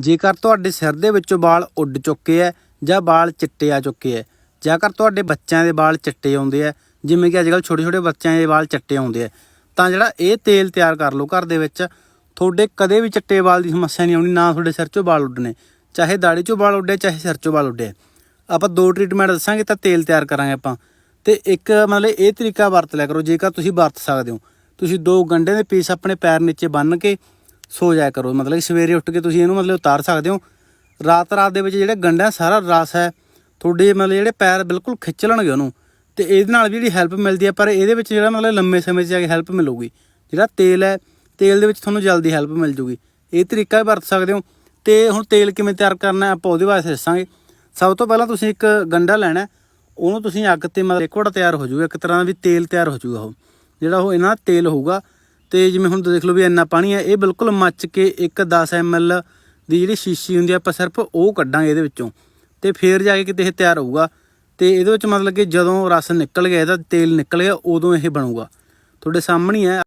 ਜੇਕਰ ਤੁਹਾਡੇ ਸਿਰ ਦੇ ਵਿੱਚੋਂ ਵਾਲ ਉੱਡ ਚੁੱਕੇ ਐ ਜਾਂ ਵਾਲ ਚਿੱਟੇ ਆ ਚੁੱਕੇ ਐ ਜੇਕਰ ਤੁਹਾਡੇ ਬੱਚਿਆਂ ਦੇ ਵਾਲ ਚਿੱਟੇ ਆਉਂਦੇ ਐ, ਜਿਵੇਂ ਕਿ ਅੱਜਕੱਲ ਛੋਟੇ ਛੋਟੇ ਬੱਚਿਆਂ ਦੇ ਵਾਲ ਚਿੱਟੇ ਆਉਂਦੇ ਐ, ਤਾਂ ਜਿਹੜਾ ਇਹ ਤੇਲ ਤਿਆਰ ਕਰ ਲਓ ਘਰ ਦੇ ਵਿੱਚ, ਤੁਹਾਡੇ ਕਦੇ ਵੀ ਚਿੱਟੇ ਵਾਲ ਦੀ ਸਮੱਸਿਆ ਨਹੀਂ ਆਉਣੀ, ਨਾ ਤੁਹਾਡੇ ਸਿਰ 'ਚੋਂ ਵਾਲ ਉੱਡਣੇ, ਚਾਹੇ ਦਾੜੀ 'ਚੋਂ ਵਾਲ ਉੱਡੇ, ਚਾਹੇ ਸਿਰ 'ਚੋਂ ਵਾਲ ਉੱਡੇ। ਆਪਾਂ ਦੋ ਟ੍ਰੀਟਮੈਂਟ ਦੱਸਾਂਗੇ ਤਾਂ ਤੇਲ ਤਿਆਰ ਕਰਾਂਗੇ ਆਪਾਂ। ਤੇ ਇੱਕ ਮਤਲਬ ਇਹ ਤਰੀਕਾ ਵਰਤ ਲਿਆ ਕਰੋ, ਜੇਕਰ ਤੁਸੀਂ ਵਰਤ ਸਕਦੇ ਹੋ, ਤੁਸੀਂ ਦੋ ਗੰਢੇ ਦੇ ਪੀਸ ਆਪਣੇ ਪੈਰ ਨੀਚੇ ਬੰਨ੍ਹ ਕੇ ਸੋ ਜਾਇਆ ਕਰੋ। ਮਤਲਬ ਕਿ ਸਵੇਰੇ ਉੱਠ ਕੇ ਤੁਸੀਂ ਇਹਨੂੰ ਮਤਲਬ ਉਤਾਰ ਸਕਦੇ ਹੋ। ਰਾਤ ਰਾਤ ਦੇ ਵਿੱਚ ਜਿਹੜਾ ਗੰਡਾ ਸਾਰਾ ਰਸ ਹੈ, ਤੁਹਾਡੇ ਮਤਲਬ ਜਿਹੜੇ ਪੈਰ ਬਿਲਕੁਲ ਖਿੱਚ ਲੈਣਗੇ ਉਹਨੂੰ। ਤੇ ਇਹਦੇ ਨਾਲ ਵੀ ਜਿਹੜੀ ਹੈਲਪ ਮਿਲਦੀ ਹੈ, ਪਰ ਇਹਦੇ ਵਿੱਚ ਜਿਹੜਾ ਮਤਲਬ ਲੰਮੇ ਸਮੇਂ 'ਚ ਜਾ ਕੇ ਹੈਲਪ ਮਿਲੂਗੀ। ਜਿਹੜਾ ਤੇਲ ਹੈ, ਤੇਲ ਦੇ ਵਿੱਚ ਤੁਹਾਨੂੰ ਜਲਦੀ ਹੈਲਪ ਮਿਲ ਜੂਗੀ। ਇਹ ਤਰੀਕਾ ਵੀ ਵਰਤ ਸਕਦੇ ਹੋ। ਤੇ ਹੁਣ ਤੇਲ ਕਿਵੇਂ ਤਿਆਰ ਕਰਨਾ ਆਪਾਂ ਉਹਦੇ ਵਾਸਤੇ ਦੱਸਾਂਗੇ। ਸਭ ਤੋਂ ਪਹਿਲਾਂ ਤੁਸੀਂ ਇੱਕ ਗੰਡਾ ਲੈਣਾ ਉਹਨੂੰ ਤੁਸੀਂ ਅੱਗ ਤੇ ਮਤਲਬ ਲਿਕਵਿਡ ਤਿਆਰ ਹੋ ਜੂਗਾ। ਇੱਕ ਤਰ੍ਹਾਂ ਦਾ ਵੀ ਤੇਲ ਤਿਆਰ ਹੋ ਜੂਗਾ ਉਹ। ਜਿਹੜਾ ਉਹ ਇਹਨਾਂ ਦਾ ਤੇਲ ਹੋਊਗਾ ਤੇ ਜਿਵੇਂ ਹੁਣ ਦੇਖ ਲਓ ਵੀ ਇੰਨਾ ਪਾਣੀ ਹੈ, ਇਹ ਬਿਲਕੁਲ ਮੱਚ ਕੇ ਇੱਕ 10 ml ਦੀ ਜਿਹੜੀ ਸ਼ੀਸ਼ੀ ਹੁੰਦੀ ਆ, ਆਪਾਂ ਸਿਰਫ ਉਹ ਕੱਢਾਂਗੇ ਇਹਦੇ ਵਿੱਚੋਂ ਤੇ ਫੇਰ ਜਾ ਕੇ ਕਿਤੇ ਇਹ ਤਿਆਰ ਹੋਊਗਾ ਤੇ ਇਹਦੇ ਵਿੱਚ ਮਤਲਬ ਕਿ ਜਦੋਂ ਰਸ ਨਿਕਲ ਗਿਆ, ਇਹਦਾ ਤੇਲ ਨਿਕਲ ਗਿਆ, ਉਦੋਂ ਇਹ ਬਣੂਗਾ। ਤੁਹਾਡੇ ਸਾਹਮਣੇ ਹੈ।